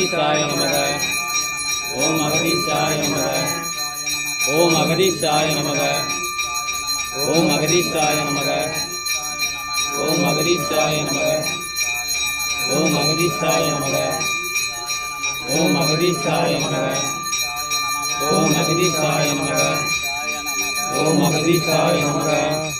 अगरीशाय नमः। ओम अगरीशाय नमः। ओम अगरीशाय नमः। ओम अगरीशाय नमः। ओम अगरीशाय नमः। ओम अगरीशाय नमः। ओम अगरीशाय नमः। ओम अगरीशाय नमः। ओम अगरीशाय नमः।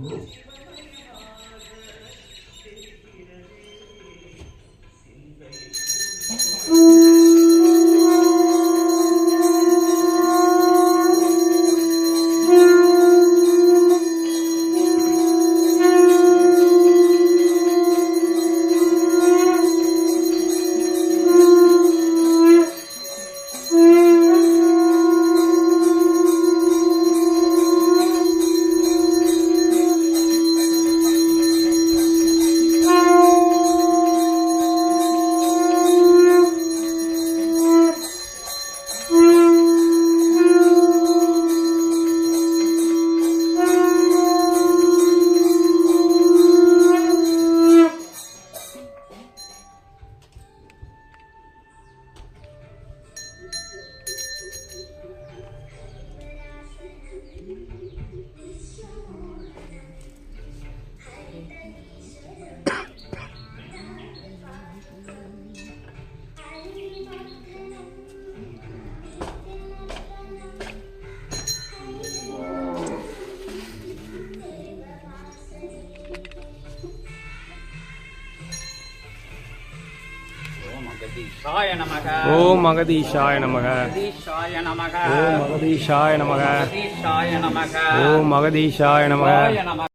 Uhum. ஓம் மகதீஷாய நமக. ஓம் மகதீஷாய நமக. ஓம் மகதீஷாய நமக.